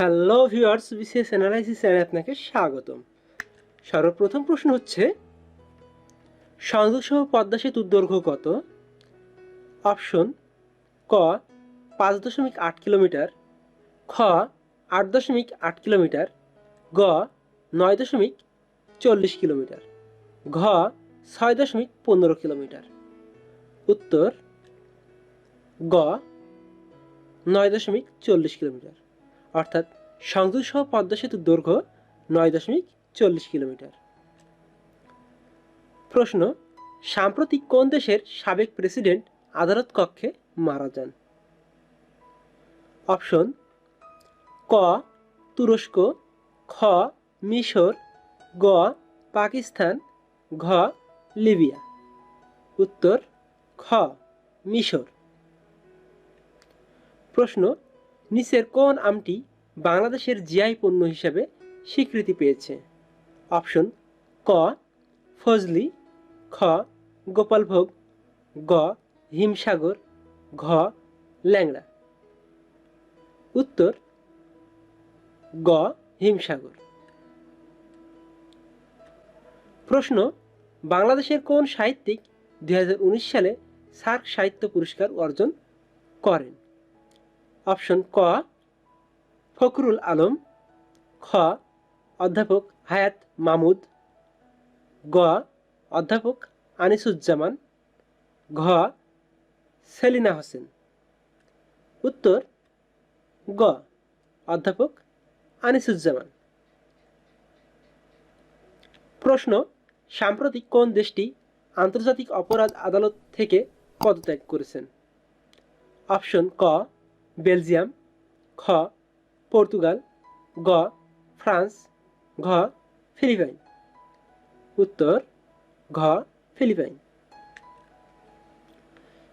Hello viewers BCS analysis চ্যানেলে আপনাকে স্বাগতম। সর্বপ্রথম প্রশ্ন হচ্ছে, সংযোগসহ পদ্মা সেতুর দৈর্ঘ্য কত? অপশন ক, পাঁচ দশমিক আট কিলোমিটার, খ, আট দশমিক আট কিলোমিটার, গ, নয় দশমিক চল্লিশ কিলোমিটার, ঘ, ছয় দশমিক পনেরো কিলোমিটার। উত্তর, গ, নয় দশমিক চল্লিশ কিলোমিটার। অর্থাৎ সংযোগ সহ পদ্মা সেতুর দৈর্ঘ্য নয় দশমিক চল্লিশ কিলোমিটার। প্রশ্ন, সাম্প্রতিক কোন দেশের সাবেক প্রেসিডেন্ট আদালত কক্ষে মারা যান? অপশন, ক, তুরস্ক, খ, মিশর, গ, পাকিস্তান, ঘ, লিবিয়া। উত্তর, খ, মিশর। প্রশ্ন নিচের কোন আমটি বাংলাদেশের জিআই পণ্য হিসাবে স্বীকৃতি পেয়েছে? অপশন, ক, ফজলি, খ, গোপালভোগ, গ, হিমসাগর, ঘ, ল্যাংড়া। উত্তর, গ, হিমসাগর। প্রশ্ন, বাংলাদেশের কোন সাহিত্যিক দু হাজার উনিশ সালে সার্ক সাহিত্য পুরস্কার অর্জন করেন? অপশন ক, ফখরুল আলম, খ, অধ্যাপক হায়াত মামুদ গ, অধ্যাপক আনিসুজ্জামান, ঘ, সেলিনা হোসেন। উত্তর, গ, অধ্যাপক আনিসুজ্জামান। প্রশ্ন, সাম্প্রতিক কোন দেশটি আন্তর্জাতিক অপরাধ আদালত থেকে পদত্যাগ করেছেন? অপশন ক বেলজিয়াম খ পর্তুগাল, গ, ফ্রান্স, ঘ, ফিলিপাইন। উত্তর, ঘ, ফিলিপাইন।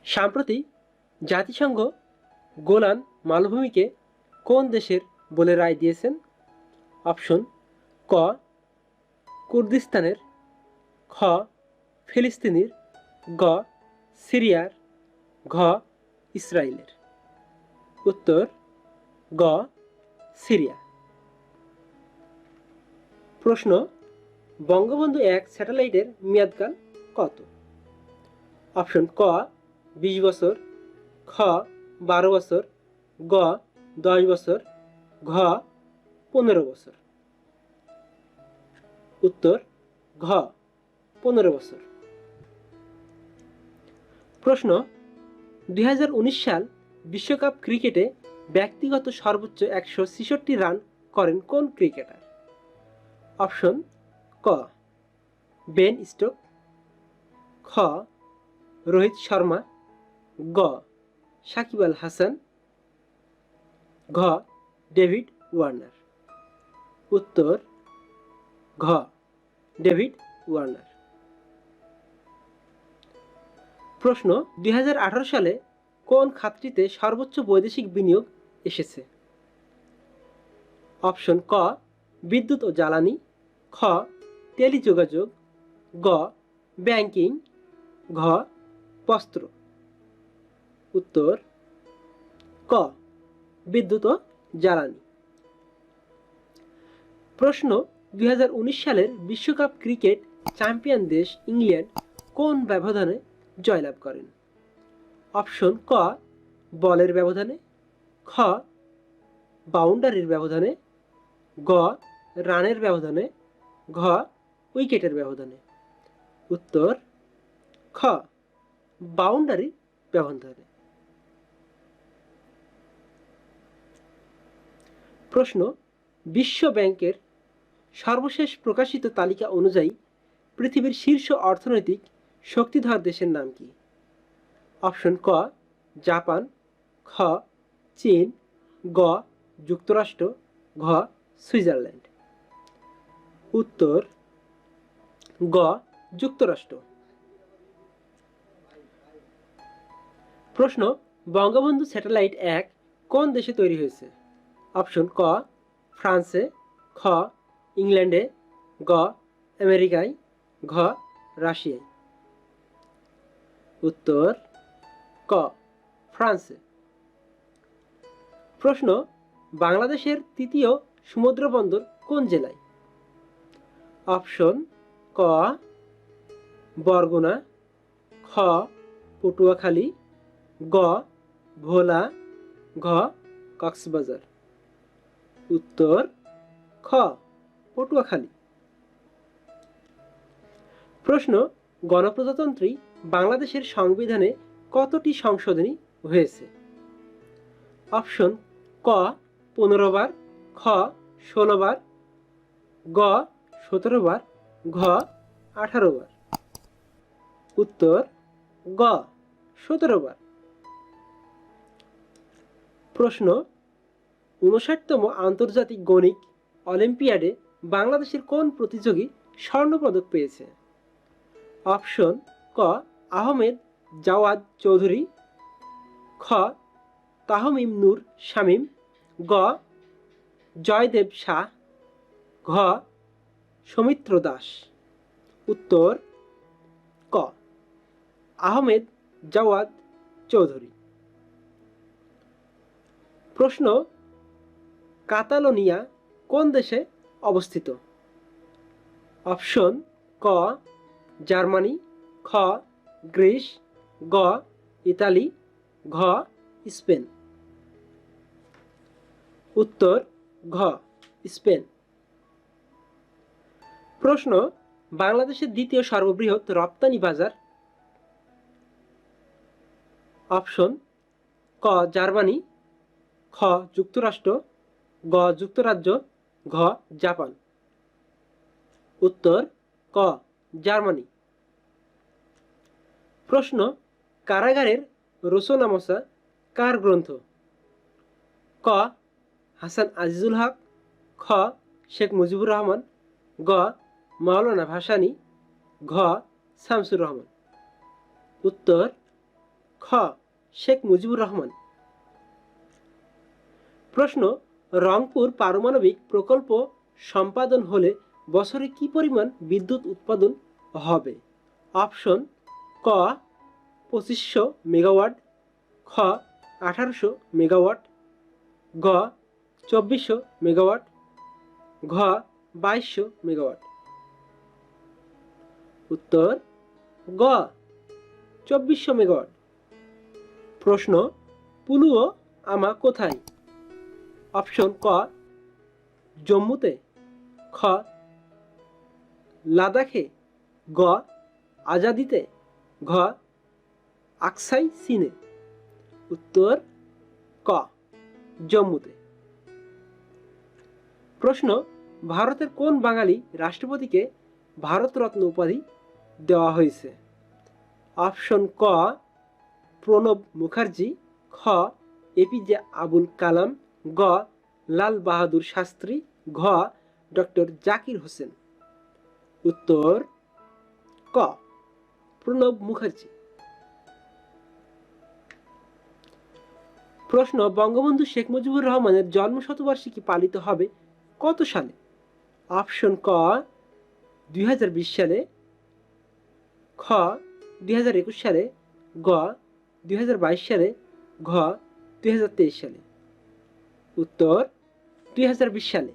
সাম্প্রতি জাতিসংঘ গোলান মালভূমিকে কোন দেশের বলে রায় দিয়েছেন? অপশন, ক, কুর্দিস্তানের, খ, ফিলিস্তিনির, গ, সিরিয়ার, ঘ ইসরায়েলের উত্তর, গ, সিরিয়া। প্রশ্ন, বঙ্গবন্ধু এক স্যাটেলাইটের মেয়াদকাল কত? অপশন, ক, বিশ বছর, খ, বারো বছর, গ, দশ বছর, ঘ, পনেরো বছর। উত্তর, ঘ, পনেরো বছর। প্রশ্ন দু হাজার উনিশ সাল বিশ্বকাপ ক্রিকেটে ব্যক্তিগত সর্বোচ্চ একশো ছেষট্টি রান করেন কোন ক্রিকেটার? অপশন ক, বেন স্টোক, খ, রোহিত শর্মা, গ, সাকিব আল হাসান, ঘ, ডেভিড ওয়ার্নার। উত্তর, ঘ, ডেভিড ওয়ার্নার। প্রশ্ন দুই হাজার আঠারো সালে কোন খাতটিতে সর্বোচ্চ বৈদেশিক বিনিয়োগ এসেছে? অপশন ক, বিদ্যুৎ ও জ্বালানি। খ, টেলিযোগাযোগ। গ, ব্যাংকিং। ঘ, বস্ত্র। উত্তর, ক, বিদ্যুৎ ও জ্বালানি। প্রশ্ন, দুই হাজার উনিশ সালের বিশ্বকাপ ক্রিকেট চ্যাম্পিয়ন দেশ ইংল্যান্ড কোন ব্যবধানে জয়লাভ করেন? অপশন ক, বলের ব্যবধানে। খ, বাউন্ডারির ব্যবধানে। গ, রানের ব্যবধানে। ঘ, উইকেটের ব্যবধানে। উত্তর, খ, বাউন্ডারি ব্যবধানে। প্রশ্ন বিশ্ব ব্যাংকের সর্বশেষ প্রকাশিত তালিকা অনুযায়ী পৃথিবীর শীর্ষ অর্থনৈতিক শক্তিধর দেশের নাম কি? অপশন ক, জাপান, খ, চীন, গ, যুক্তরাষ্ট্র, ঘ, সুইজারল্যান্ড। উত্তর, গ, যুক্তরাষ্ট্র। প্রশ্ন, বঙ্গবন্ধু স্যাটেলাইট এক কোন দেশে তৈরি হয়েছে? অপশন ক, ফ্রান্সে, খ, ইংল্যান্ডে, গ, আমেরিকায়, ঘ, রাশিয়ায়। উত্তর ক, ফ্রান্সে। প্রশ্ন, বাংলাদেশের তৃতীয় সমুদ্র বন্দর কোন জেলায়? অপশন, ক, বরগুনা, খ, পটুয়াখালী, গ, ভোলা, ঘ, কক্সবাজার। উত্তর, খ, পটুয়াখালী। প্রশ্ন, গণপ্রজাতন্ত্রী বাংলাদেশের সংবিধানে কতটি সংশোধনী হয়েছে? অপশন, ক, পনেরো বার, খ, ষোলো বার, গ, সতেরো বার, ঘ, আঠারো বার। উত্তর, গ, সতেরো বার। প্রশ্ন উনষাটতম আন্তর্জাতিক গণিক অলিম্পিয়াডে বাংলাদেশের কোন প্রতিযোগী স্বর্ণপদক পেয়েছে? অপশন, ক, আহমেদ জাওয়াদ চৌধুরী, খ, তাহমিম নূর শামীম, গ, জয়দেব শাহ, ঘ, সৌমিত্র দাস। উত্তর, ক, আহমেদ জাওয়াদ চৌধুরী। প্রশ্ন, কাতালোনিয়া কোন দেশে অবস্থিত? অপশন, ক, জার্মানি, খ, গ্রিস গ, ইতালি, ঘ, স্পেন। উত্তর, ঘ, স্পেন। প্রশ্ন, বাংলাদেশের দ্বিতীয় সর্ববৃহৎ রপ্তানি বাজার? অপশন, ক, জার্মানি, খ, যুক্তরাষ্ট্র, গ, যুক্তরাজ্য, ঘ, জাপান। উত্তর, ক, জার্মানি। প্রশ্ন কারাগারের রোসনামসা কার গ্রন্থ? ক. হাসান আজিজুল হক। খ. শেখ মুজিবুর রহমান। গ. মাওলানা ভাসানী। ঘ. শামসুর রহমান। উত্তর, খ. শেখ মুজিবুর রহমান। প্রশ্ন, রংপুর পারমাণবিক প্রকল্প সম্পাদন হলে বছরে কি পরিমাণ বিদ্যুৎ উৎপাদন হবে? অপশন, ক. পঁচিশশো মেগাওয়াট, খ, আঠারোশো মেগাওয়াট, গ, চব্বিশশো মেগাওয়াট, ঘ, বাইশশো মেগাওয়াট। উত্তর, গ, চব্বিশশো মেগাওয়াট। প্রশ্ন, পুলুও আমা কোথায়? অপশন, ক, জম্মুতে। খ, লাদাখে। গ, আজাদিতে। ঘ আকসাই চীনে উত্তর, ক, জম্মুতে। প্রশ্ন, ভারতের কোন বাঙালি রাষ্ট্রপতিকে ভারতরত্ন উপাধি দেওয়া হয়েছে? অপশন ক, প্রণব মুখার্জি। খ এপিজে আবুল কালাম। গ, লাল বাহাদুর শাস্ত্রী। ঘ, ডক্টর জাকির হোসেন। উত্তর, ক, প্রণব মুখার্জি। প্রশ্ন, বঙ্গবন্ধু শেখ মুজিবুর রহমানের জন্ম শতবার্ষিকী পালিত হবে কত সালে? অপশন ক, দুই হাজার বিশ সালে, খ, দুই হাজার একুশ সালে, গ, দুই হাজার বাইশ সালে, ঘ, দুই হাজার তেইশ সালে। উত্তর, দুই হাজার বিশ সালে।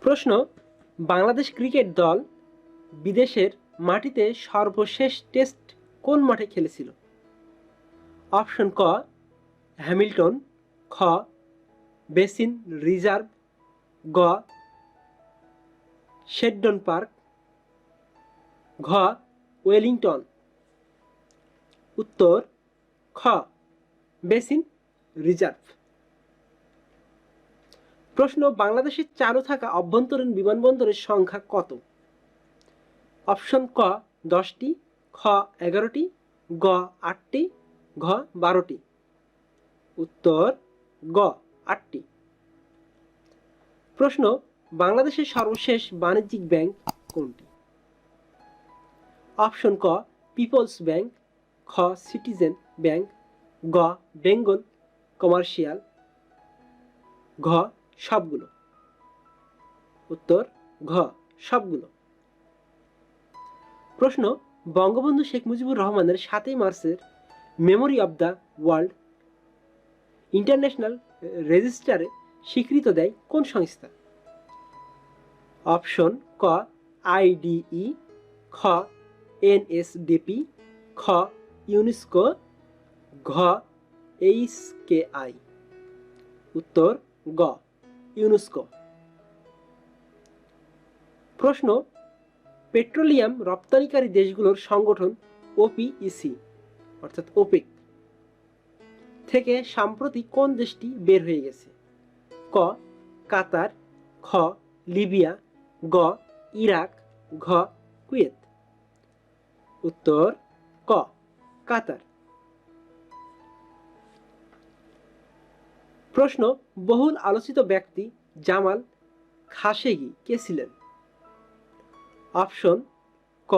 প্রশ্ন, বাংলাদেশ ক্রিকেট দল বিদেশের মাটিতে সর্বশেষ টেস্ট কোন মাঠে খেলেছিল? অপশন ক, হ্যামিল্টন, খ, বেসিন রিজার্ভ, গ শেডন পার্ক, ঘ, ওয়েলিংটন। উত্তর, খ, বেসিন রিজার্ভ। প্রশ্ন বাংলাদেশের চালু থাকা অভ্যন্তরীণ বিমানবন্দরের সংখ্যা কত? অপশন ক, দশটি। খ এগারোটি, গ আটটি, ঘ বারোটি। উত্তর, গ আটটি। প্রশ্ন, বাংলাদেশের সর্বশেষ বাণিজ্যিক ব্যাংক কোনটি? অপশন ক, পিপলস ব্যাংক, খ সিটিজেন ব্যাংক, গ বেঙ্গল কমার্শিয়াল, ঘ সবগুলো। উত্তর, ঘ সবগুলো। প্রশ্ন বঙ্গবন্ধু শেখ মুজিবুর রহমানের সাতই মার্চের memory of the world international রেজিস্টারে স্বীকৃত দেয় কোন সংস্থা? অপশন ক আইডিই খ এনএসডিপি খ, ইউনেস্কো, ঘ, এইচ কে আই। উত্তর গ, ইউনেস্কো। প্রশ্ন পেট্রোলিয়াম রপ্তানিকারী দেশগুলোর সংগঠন ওপিইসি অর্থাৎ ওপেক থেকে সাম্প্রতিক কোন দেশটি বের হয়ে গেছে? ক, কাতার, খ, লিবিয়া, গ, ইরাক, ঘ, কুয়েত। উত্তর, ক, কাতার। প্রশ্ন বহুল আলোচিত ব্যক্তি জামাল খাশেগি কে ছিলেন? অপশন ক,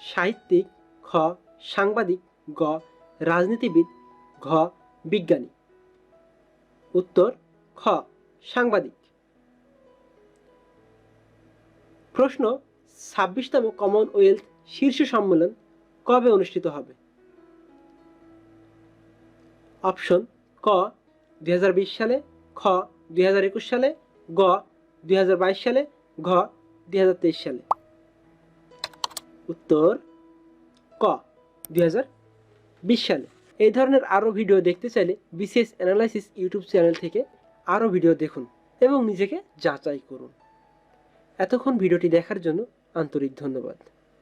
সাহিত্যিক, খ, সাংবাদিক, গ, রাজনীতিবিদ, ঘ, বিজ্ঞানী। উত্তর, খ, সাংবাদিক। প্রশ্ন, ছাব্বিশতম কমনওয়েলথ শীর্ষ সম্মেলন কবে অনুষ্ঠিত হবে? অপশন, ক, দুই হাজার বিশ সালে, খ, দুই হাজার একুশ সালে, গ, দুই হাজার বাইশ সালে, ঘ, দুই হাজার তেইশ সালে। উত্তর ক দু হাজার বিশ সালে। এই ধরনের আরও ভিডিও দেখতে চাইলে বিশেষ অ্যানালাইসিস ইউটিউব চ্যানেল থেকে আরও ভিডিও দেখুন এবং নিজেকে যাচাই করুন। এতক্ষণ ভিডিওটি দেখার জন্য আন্তরিক ধন্যবাদ।